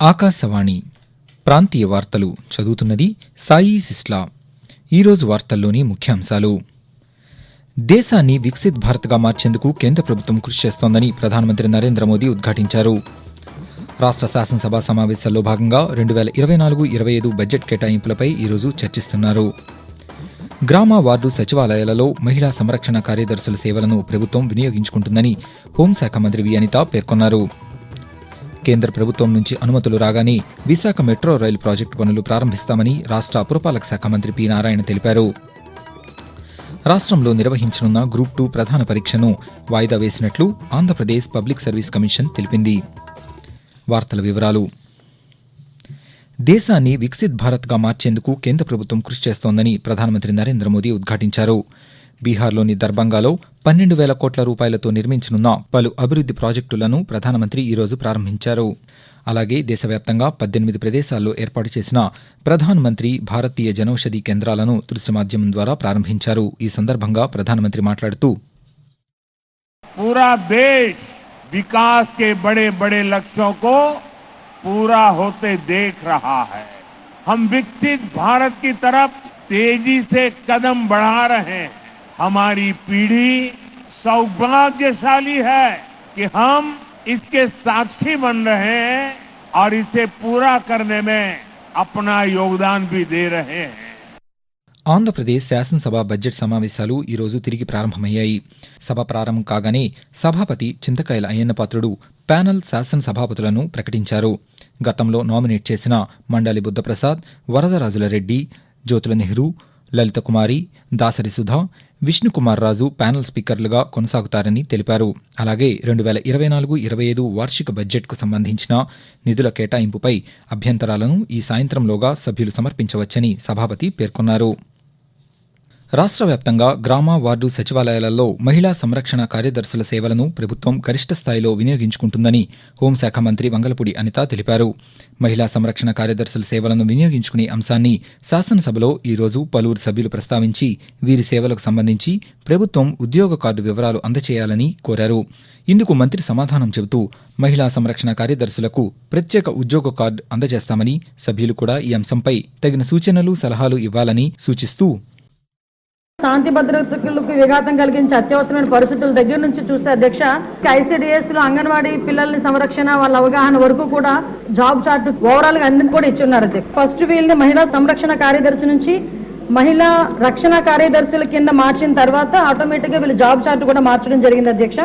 ఆకాశవాణి ప్రాంతీయ వార్తలు చదువుతున్నది సాయి సిస్లా. ఈరోజు వార్తల్లోని ముఖ్యాంశాలు. దేశాన్ని వికసిత్ భారత్గా మార్చేందుకు కేంద్ర ప్రభుత్వం కృషి చేస్తోందని ప్రధానమంత్రి నరేంద్ర మోదీ ఉద్ఘాటించారు. రాష్ట్ర శాసనసభ సమావేశాల్లో భాగంగా రెండు వేల ఇరవై నాలుగు ఇరవై ఐదు బడ్జెట్ కేటాయింపులపై ఈరోజు చర్చిస్తున్నారు. గ్రామ వార్డు సచివాలయాలలో మహిళా సంరక్షణ కార్యదర్శుల సేవలను ప్రభుత్వం వినియోగించుకుంటుందని హోంశాఖ మంత్రి వి అనిత పేర్కొన్నారు. కేంద్ర ప్రభుత్వం నుంచి అనుమతులు రాగానే విశాఖ మెట్రో రైలు ప్రాజెక్టు పనులు ప్రారంభిస్తామని రాష్ట్ర పురపాలక శాఖ మంత్రి పి నారాయణ తెలిపారు. రాష్ట్రంలో నిర్వహించనున్న గ్రూప్ టూ ప్రధాన పరీక్షను వాయిదా వేసినట్లు ఆంధ్రప్రదేశ్ పబ్లిక్ సర్వీస్ కమిషన్ తెలిపింది. వార్తల వివరాలు. దేశాన్ని వికసిత్ భారత్గా మార్చేందుకు కేంద్ర ప్రభుత్వం కృషి చేస్తోందని ప్రధానమంత్రి నరేంద్ర మోదీ ఉద్ఘాటించారు. బీహార్లోని దర్భంగాలో పన్నెండు వేల కోట్ల రూపాయలతో నిర్మించనున్న పలు అభివృద్ది ప్రాజెక్టులను ప్రధానమంత్రి ఈరోజు ప్రారంభించారు అలాగే దేశవ్యాప్తంగా పద్దెనిమిది ప్రదేశాల్లో ఏర్పాటు చేసిన ప్రధానమంత్రి భారతీయ జనౌషధి కేంద్రాలను దృశ్య మాధ్యమం ద్వారా ప్రారంభించారు ఈ సందర్భంగా ప్రధానమంత్రి మాట్లాడుతూ पूरा देश विकास के बड़े बड़े लक्ष्यों को पूरा होते देख रहा है हम विकसित भारत की तरफ तेजी से कदम बढ़ा रहे हैं हमारी पीढ़ी सौभाग्यशाली है कि हम इसके साक्षी बन रहे हैं और इसे पूरा करने में अपना योगदान भी दे रहे हैं ఆంధ్రప్రదేశ్ శాసనసభ బడ్జెట్ సమావేశాలు ఈరోజు తిరిగి ప్రారంభమయ్యాయి సభ ప్రారంభం కాగానే సభాపతి చింతకాయల అయ్యన్నపాత్రుడు ప్యానెల్ శాసనసభాపతులను ప్రకటించారు గతంలో నామినేట్ చేసిన మండలి బుద్ధప్రసాద్ వరదరాజుల రెడ్డి జ్యోతుల నెహ్రూ లలిత కుమారి దాసరి సుధా విష్ణుకుమార్ రాజు ప్యానెల్ స్పీకర్లుగా కొనసాగుతారని తెలిపారు. అలాగే రెండు వేల ఇరవై నాలుగు ఇరవై ఐదు వార్షిక బడ్జెట్కు సంబంధించిన నిధుల కేటాయింపుపై అభ్యంతరాలను ఈ సాయంత్రంలోగా సభ్యులు సమర్పించవచ్చని సభాపతి పేర్కొన్నారు. రాష్ట్ర వ్యాప్తంగా గ్రామ వార్డు సచివాలయాలలో మహిళా సంరక్షణ కార్యదర్శుల సేవలను ప్రభుత్వం గరిష్ట స్థాయిలో వినియోగించుకుంటుందని హోంశాఖ మంత్రి వంగలపూడి అనిత తెలిపారు. మహిళా సంరక్షణ కార్యదర్శుల సేవలను వినియోగించుకునే అంశాన్ని శాసనసభలో ఈరోజు పలువురు సభ్యులు ప్రస్తావించి వీరి సేవలకు సంబంధించి ప్రభుత్వం ఉద్యోగ కార్డు వివరాలు అందజేయాలని కోరారు. ఇందుకు మంత్రి సమాధానం చెబుతూ మహిళా సంరక్షణ కార్యదర్శులకు ప్రత్యేక ఉద్యోగ కార్డు అందజేస్తామని సభ్యులు కూడా ఈ అంశంపై తగిన సూచనలు సలహాలు ఇవ్వాలని సూచిస్తూ శాంతి భద్రతలకు విఘాతం కలిగించే అత్యవసరమైన పరిస్థితుల దగ్గర నుంచి చూస్తే అధ్యక్ష ఐసీడీఎస్లో అంగన్వాడీ పిల్లల్ని సంరక్షణ వాళ్ళ అవగాహన వరకు కూడా జాబ్ చార్ట్ ఓవరాల్గా అందరికి కూడా ఇచ్చున్నారు అధ్యక్ష. ఫస్ట్ వీళ్ళని మహిళా సంరక్షణ కార్యదర్శి నుంచి మహిళా రక్షణ కార్యదర్శుల కింద మార్చిన తర్వాత ఆటోమేటిక్గా వీళ్ళు జాబ్ చార్ట్ కూడా మార్చడం జరిగింది అధ్యక్ష.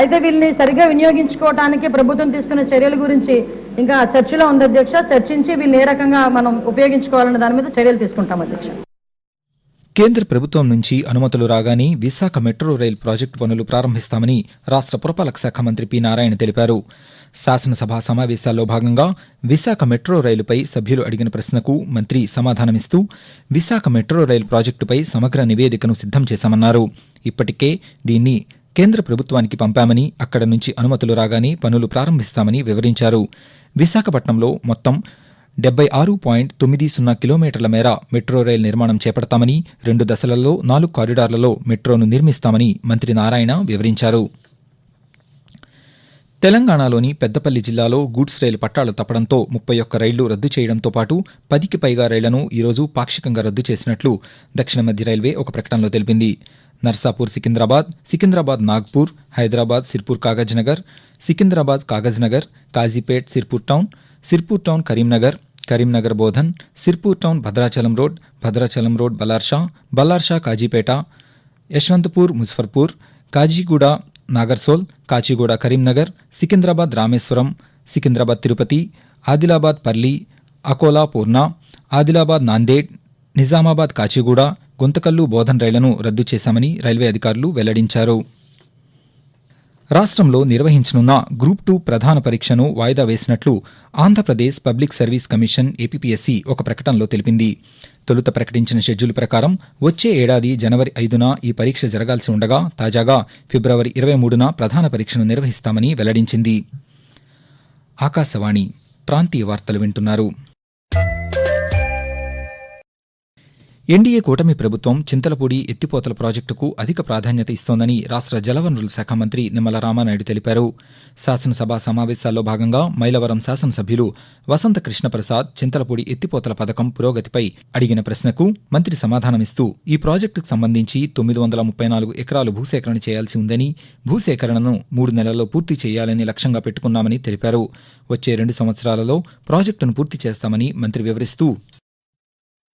అయితే వీళ్ళని సరిగ్గా వినియోగించుకోవడానికి ప్రభుత్వం తీసుకున్న చర్యల గురించి ఇంకా చర్చలో ఉంది అధ్యక్ష. చర్చించి వీళ్ళని ఏ రకంగా మనం ఉపయోగించుకోవాలన్న దాని మీద చర్యలు తీసుకుంటాం అధ్యక్ష. కేంద్ర ప్రభుత్వం నుంచి అనుమతులు రాగానే విశాఖ మెట్రో రైల్ ప్రాజెక్టు పనులు ప్రారంభిస్తామని రాష్ట్ర పురపాలక శాఖ మంత్రి పి నారాయణ తెలిపారు. శాసనసభ సమావేశాల్లో భాగంగా విశాఖ మెట్రో రైలుపై సభ్యులు అడిగిన ప్రశ్నకు మంత్రి సమాధానమిస్తూ విశాఖ మెట్రో రైలు ప్రాజెక్టుపై సమగ్ర నివేదికను సిద్ధం చేశామన్నారు. ఇప్పటికే దీన్ని కేంద్ర ప్రభుత్వానికి పంపామని అక్కడ నుంచి అనుమతులు రాగానే పనులు ప్రారంభిస్తామని వివరించారు. విశాఖపట్నంలో మొత్తం డెబ్బై ఆరు పాయింట్ తొమ్మిది సున్నా కిలోమీటర్ల మేర మెట్రో రైల్ నిర్మాణం చేపడతామని రెండు దశలలో నాలుగు కారిడార్లలో మెట్రోను నిర్మిస్తామని మంత్రి నారాయణ వివరించారు. తెలంగాణలోని పెద్దపల్లి జిల్లాలో గూడ్స్ రైలు పట్టాలు తప్పడంతో ముప్పై ఒక్క రైళ్ళు రద్దు చేయడంతో పాటు పదికి పైగా రైళ్ళను ఈరోజు పాక్షికంగా రద్దు చేసినట్లు దక్షిణ మధ్య రైల్వే ఒక ప్రకటనలో తెలిపింది. Narsapur Secunderabad Secunderabad Nagpur Hyderabad Sirpur Kagaznagar Secunderabad Kagaznagar Kazipet Sirpur town Sirpur town Karimnagar Karimnagar Bodhan Sirpur town Bhadrachalam road Bhadrachalam road Ballarshah Balharshah Kazipet Yesvantpur Muzaffarpur Kacheguda Nagarsol Kacheguda Karimnagar Secunderabad Rameswaram Secunderabad Tirupati Adilabad Parli Akola Purna Adilabad Nanded Nizamabad Kacheguda Guntakal Bodhan రైళ్ళను రద్దు చేశామని railway అధికారులు వెల్లడించారు. రాష్ట్రంలో నిర్వహించనున్న group two ప్రధాన పరీక్షను వాయిదా వేసినట్లు Andhra Pradesh public service commission APPSC ఒక ప్రకటనలో తెలిపింది. తొలుత ప్రకటించిన షెడ్యూల్ ప్రకారం వచ్చే ఏడాది జనవరి ఐదున ఈ పరీక్ష జరగాల్సి ఉండగా తాజాగా ఫిబ్రవరి ఇరవై మూడున ప్రధాన పరీక్షను నిర్వహిస్తామని వెల్లడించింది. ఆకాశవాణి ప్రాంతీయ వార్తలు వింటున్నారు. ఎన్డీఏ కూటమి ప్రభుత్వం చింతలపూడి ఎత్తిపోతల ప్రాజెక్టుకు అధిక ప్రాధాన్యత ఇస్తోందని రాష్ట్ర జలవనరుల శాఖ మంత్రి నిమ్మల రామానాయుడు తెలిపారు. శాసనసభ సమావేశాల్లో భాగంగా మైలవరం శాసనసభ్యులు వసంత కృష్ణప్రసాద్ చింతలపూడి ఎత్తిపోతల పథకం పురోగతిపై అడిగిన ప్రశ్నకు మంత్రి సమాధానమిస్తూ ఈ ప్రాజెక్టుకు సంబంధించి తొమ్మిది వందల ముప్పై నాలుగు ఎకరాలు భూసేకరణ చేయాల్సి ఉందని భూసేకరణను మూడు నెలల్లో పూర్తి చేయాలని లక్ష్యంగా పెట్టుకున్నామని తెలిపారు. వచ్చే రెండు సంవత్సరాలలో ప్రాజెక్టును పూర్తి చేస్తామని మంత్రి వివరిస్తూ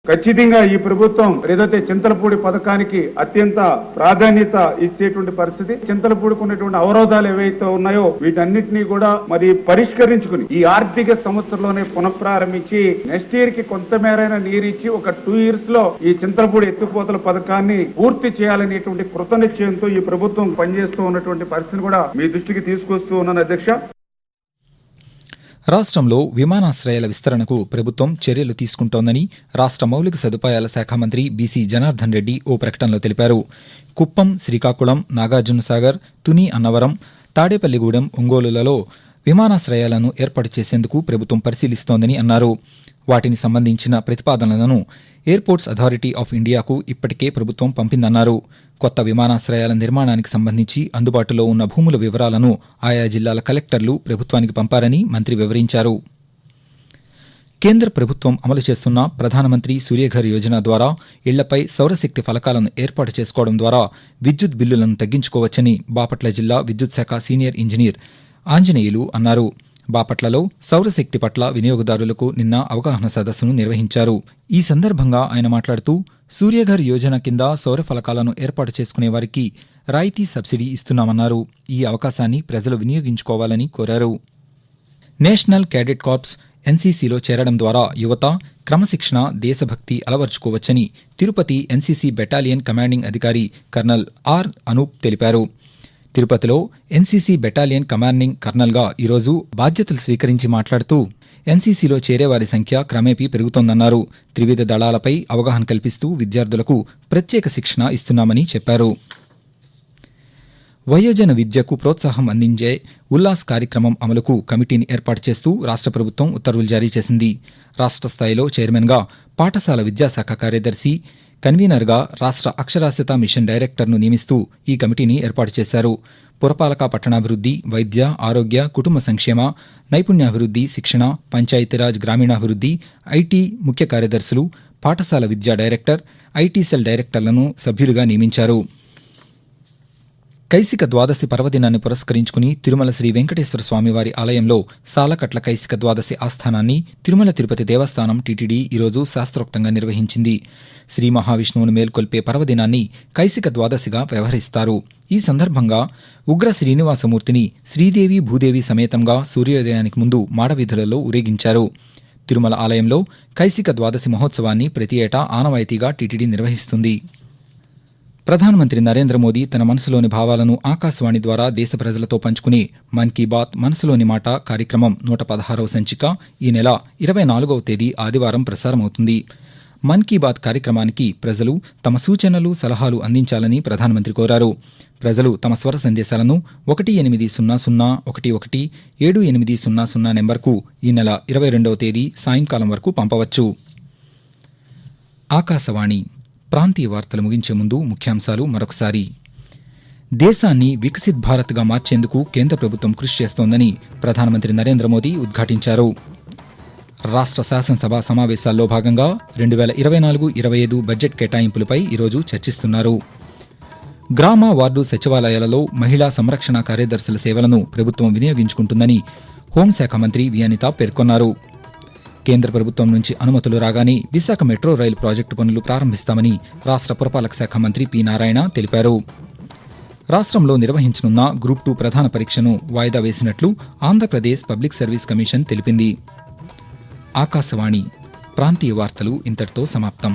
ఖచ్చితంగా ఈ ప్రభుత్వం ఏదైతే చింతలపూడి పథకానికి అత్యంత ప్రాధాన్యత ఇచ్చేటువంటి పరిస్థితి చింతలపూడికి ఉన్నటువంటి అవరోధాలు ఏవైతే ఉన్నాయో వీటన్నిటినీ కూడా మరి పరిష్కరించుకుని ఈ ఆర్థిక సంవత్సరంలోనే పునఃప్రారంభించి నెక్స్ట్ ఇయర్కి కొంత మేరైన నీరిచ్చి ఒక టూ ఇయర్స్లో ఈ చింతలపూడి ఎత్తిపోతల పథకాన్ని పూర్తి చేయాలనేటువంటి కృత నిశ్చయంతో ఈ ప్రభుత్వం పనిచేస్తూ ఉన్నటువంటి పరిస్థితిని కూడా మీ దృష్టికి తీసుకొస్తూ ఉన్నాను అధ్యక్ష. రాష్ట్రంలో విమానాశ్రయాల విస్తరణకు ప్రభుత్వం చర్యలు తీసుకుంటోందని రాష్ట్ర మౌలిక సదుపాయాల శాఖ మంత్రి బీసీ జనార్దన్ రెడ్డి ఓ ప్రకటనలో తెలిపారు. కుప్పం శ్రీకాకుళం నాగార్జునసాగర్ తుని అన్నవరం తాడేపల్లిగూడెం ఒంగోలులలో విమానాశ్రయాలను ఏర్పాటు చేసేందుకు ప్రభుత్వం పరిశీలిస్తోందని అన్నారు. వాటిని సంబంధించిన ప్రతిపాదనలను ఎయిర్పోర్ట్స్ అథారిటీ ఆఫ్ ఇండియాకు ఇప్పటికే ప్రభుత్వం పంపిందన్నారు. కొత్త విమానాశ్రయాల నిర్మాణానికి సంబంధించి అందుబాటులో ఉన్న భూముల వివరాలను ఆయా జిల్లాల కలెక్టర్లు ప్రభుత్వానికి పంపారని మంత్రి వివరించారు. కేంద్ర ప్రభుత్వం అమలు చేస్తున్న ప్రధానమంత్రి సూర్యఘర్ యోజన ద్వారా ఇళ్ళపై సౌరశక్తి ఫలకాలను ఏర్పాటు చేసుకోవడం ద్వారా విద్యుత్ బిల్లులను తగ్గించుకోవచ్చని బాపట్ల జిల్లా విద్యుత్ శాఖ సీనియర్ ఇంజనీర్ ఆంజనేయులు అన్నారు. బాపట్లలో సౌరశక్తి పట్ల వినియోగదారులకు నిన్న అవగాహన సదస్సును నిర్వహించారు. ఈ సందర్భంగా ఆయన మాట్లాడుతూ సూర్యఘర్ యోజన కింద సౌర ఫలకాలను ఏర్పాటు చేసుకునే వారికి రాయితీ సబ్సిడీ ఇస్తున్నామన్నారు. ఈ అవకాశాన్ని ప్రజలు వినియోగించుకోవాలని కోరారు. నేషనల్ క్యాడెట్ కార్ప్స్ ఎన్సీసీలో చేరడం ద్వారా యువత క్రమశిక్షణ దేశభక్తి అలవర్చుకోవచ్చని తిరుపతి ఎన్సీసీ బెటాలియన్ కమాండింగ్ అధికారి కర్నల్ ఆర్. అనూప్ తెలిపారు. తిరుపతిలో ఎన్సీసీ బెటాలియన్ కమాండింగ్ కర్నల్గా ఈరోజు బాధ్యతలు స్వీకరించి మాట్లాడుతూ ఎన్సీసీలో చేరేవారి సంఖ్య క్రమేపీ పెరుగుతోందన్నారు. త్రివిధ దళాలపై అవగాహన కల్పిస్తూ విద్యార్థులకు ప్రత్యేక శిక్షణ ఇస్తున్నామని చెప్పారు. వయోజన విద్యకు ప్రోత్సాహం అందించే ఉల్లాస్ కార్యక్రమం అమలుకు కమిటీని ఏర్పాటు చేస్తూ రాష్ట్ర ప్రభుత్వం ఉత్తర్వులు జారీ చేసింది. రాష్ట్ర స్థాయిలో చైర్మన్గా పాఠశాల విద్యాశాఖ కార్యదర్శి కన్వీనర్గా రాష్ట్ర అక్షరాస్యత మిషన్ డైరెక్టర్ను నియమిస్తూ ఈ కమిటీని ఏర్పాటు చేశారు. పురపాలక పట్టణాభివృద్ధి వైద్య ఆరోగ్య కుటుంబ సంక్షేమ నైపుణ్యాభివృద్ధి శిక్షణ పంచాయతీరాజ్ గ్రామీణాభివృద్ధి ఐటీ ముఖ్య కార్యదర్శులు పాఠశాల విద్యా డైరెక్టర్ ఐటీ సెల్ డైరెక్టర్లను సభ్యులుగా నియమించారు. కైసిక ద్వాదశి పర్వదినాన్ని పురస్కరించుకుని తిరుమల శ్రీ వెంకటేశ్వర స్వామివారి ఆలయంలో సాలకట్ల కైసిక ద్వాదశి ఆస్థానాన్ని తిరుమల తిరుపతి దేవస్థానం టీటీడీ ఈరోజు శాస్త్రోక్తంగా నిర్వహించింది. శ్రీ మహావిష్ణువును మేల్కొల్పే పర్వదినాన్ని కైసిక ద్వాదశిగా వ్యవహరిస్తారు. ఈ సందర్భంగా ఉగ్ర శ్రీనివాసమూర్తిని శ్రీదేవి భూదేవి సమేతంగా సూర్యోదయానికి ముందు మాడవీధులలో ఊరేగించారు. తిరుమల ఆలయంలో కైసిక ద్వాదశి మహోత్సవాన్ని ప్రతి ఏటా ఆనవాయితీగా టీటీడీ నిర్వహిస్తుంది. ప్రధానమంత్రి నరేంద్ర మోదీ తన మనసులోని భావాలను ఆకాశవాణి ద్వారా దేశ ప్రజలతో పంచుకునే మన్ కీ బాత్ మనసులోని మాట కార్యక్రమం నూట పదహారవ సంచిక ఈ నెల ఇరవై నాలుగవ తేదీ ఆదివారం ప్రసారమవుతుంది. మన్ కీ బాత్ కార్యక్రమానికి ప్రజలు తమ సూచనలు సలహాలు అందించాలని ప్రధానమంత్రి కోరారు. ప్రజలు తమ స్వర సందేశాలను ఒకటి ఎనిమిది సున్నా సున్నా ఒకటి ఒకటి ఏడు ఎనిమిది సున్నా సున్నా నెంబర్కు ఈ నెల ఇరవై రెండవ తేదీ సాయంకాలం వరకు పంపవచ్చు. ఆకాశవాణి ప్రాంతీయ వార్తలు ముగించే ముందు ముఖ్యాంశాలు మరొకసారి. దేశాన్ని వికసిత్ భారత్గా మార్చేందుకు కేంద్ర ప్రభుత్వం కృషి చేస్తోందని ప్రధానమంత్రి నరేంద్ర మోదీ ఉద్ఘాటించారు. రాష్ట్ర శాసనసభ సమావేశాల్లో భాగంగా రెండు వేల ఇరవై నాలుగు ఇరవై ఐదు బడ్జెట్ కేటాయింపులపై ఈరోజు చర్చిస్తున్నారు. గ్రామ వార్డు సచివాలయాలలో మహిళా సంరక్షణ కార్యదర్శుల సేవలను ప్రభుత్వం వినియోగించుకుంటుందని హోంశాఖ మంత్రి వి అనిత పేర్కొన్నారు. కేంద్ర ప్రభుత్వం నుంచి అనుమతులు రాగానే విశాఖ మెట్రో రైలు ప్రాజెక్టు పనులు ప్రారంభిస్తామని రాష్ట్ర పురపాలక శాఖ మంత్రి పి నారాయణ తెలిపారు. రాష్ట్రంలో నిర్వహించనున్న గ్రూప్ టూ ప్రధాన పరీక్షను వాయిదా వేసినట్లు ఆంధ్రప్రదేశ్ పబ్లిక్ సర్వీస్ కమిషన్ తెలిపింది. ఆకాశవాణి ప్రాంతీయ వార్తలు ఇంతటితో సమాప్తం.